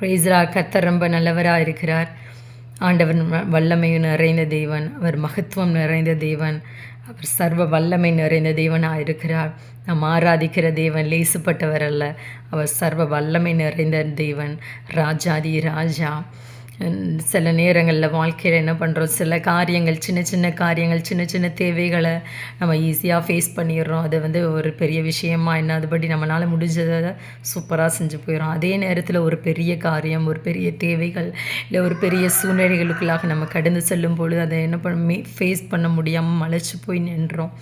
பிரைஸ்ரா கர்த்தர் ரொம்ப நல்லவராக இருக்கிறார். ஆண்டவர் வல்லமை நிறைந்த தேவன். அவர் மகத்துவம் நிறைந்த தேவன். அவர் சர்வ வல்லமை நிறைந்த தேவனாக இருக்கிறார். நாம் ஆராதிக்கிற தேவன் லேசுப்பட்டவர் அல்ல. அவர் சர்வ வல்லமை நிறைந்த தேவன். ராஜாதி ராஜா. சில நேரங்களில் வாழ்க்கையில் என்ன பண்ணுறோம் சில காரியங்கள் சின்ன சின்ன காரியங்கள் சின்ன சின்ன தேவைகளை நம்ம ஈஸியாக ஃபேஸ் பண்ணிடுறோம். அது வந்து ஒரு பெரிய விஷயமா என்ன அதுபடி நம்மளால் முடிஞ்சதை சூப்பராக செஞ்சு போயிடும் அதே நேரத்தில் ஒரு பெரிய காரியம் ஒரு பெரிய தேவைகள் இல்லை ஒரு பெரிய சூழ்நிலைகளுக்குள்ளாக நம்ம கடந்து செல்லும் பொழுது அதை என்ன பண்ண ஃபேஸ் பண்ண முடியாமல் மலைச்சு போய் நின்றோம்.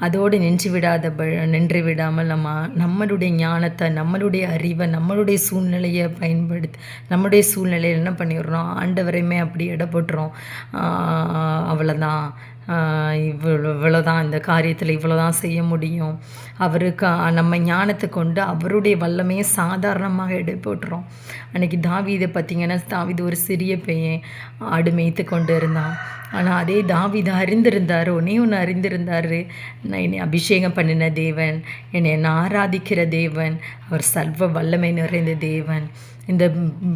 அதோடு நின்று விடாத ப- நின்று விடாமல் நம்ம நம்மளுடைய ஞானத்தை நம்மளுடைய அறிவை நம்மளுடைய சூழ்நிலையை பயன்படுத்தி நம்மளுடைய சூழ்நிலையில் என்ன பண்ணிடுறோம்? ஆண்டவரையுமே அப்படி எடை போட்டுறோம். ஆஹ் அவ்வளோதான் ஆஹ் இவ்வளோ இவ்வளோதான் இந்த காரியத்தில் இவ்வளோதான் செய்ய முடியும். அவருக்கு நம்ம ஞானத்தை கொண்டு அவருடைய வல்லமையை சாதாரணமாக எடை போட்டுறோம் அன்னைக்கு தாவிதை பார்த்தீங்கன்னா தாவீது ஒரு சிறிய பையன் ஆடு மேய்த்து கொண்டு இருந்தான். ஆனால் அதே தாவிதை அறிந்திருந்தார் ஒன்னே ஒன்று அறிந்திருந்தார். நான் என்னை அபிஷேகம் பண்ணின தேவன் என்னை நான் ஆராதிக்கிற தேவன் அவர் சர்வ வல்லமை நிறைந்த தேவன். இந்த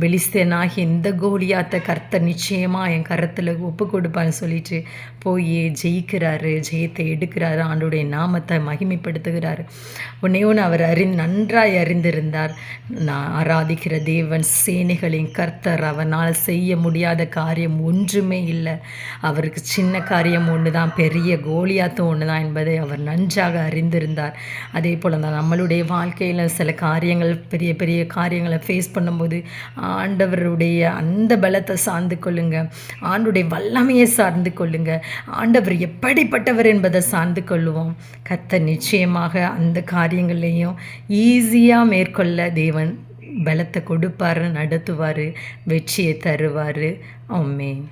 பெலிஸ்தேனாகி இந்த கோலியாத்த கர்த்த நிச்சயமாக என் கரத்தில் ஒப்பு கொடுப்பான்னு சொல்லிட்டு போய் ஜெயிக்கிறாரு ஜெயத்தை எடுக்கிறாரு ஆண்டுடைய நாமத்தை மகிமைப்படுத்துகிறார். உன்னே ஒன்று அவர் அறி நன்றாய் அறிந்திருந்தார். நான் ஆராதிக்கிற தேவன் சேனைகளின் கர்த்தர் அவனால் செய்ய முடியாத காரியம் ஒன்றுமே இல்லை. அவருக்கு சின்ன காரியம் ஒன்று தான் பெரிய கோலியாத்தம் ஒன்று தான் என்பதை அவர் நன்றாக அறிந்திருந்தார். அதே போல் தான் நம்மளுடைய வாழ்க்கையில் சில காரியங்கள் பெரிய பெரிய காரியங்களை ஃபேஸ் பண்ணும்போது ஆண்டவருடைய அந்த பலத்தை சார்ந்து கொள்ளுங்க. ஆண்டுடைய வல்லமையை சார்ந்து கொள்ளுங்க. ஆண்டவர் எப்படிப்பட்டவர் என்பதை சார்ந்து கொள்வோம் கத்த நிச்சயமாக அந்த காரியங்களையும் ஈஸியாக மேற்கொள்ள தேவன் பலத்தை கொடுப்பாரு நடத்துவார் வெற்றியை தருவார். ஆமென்.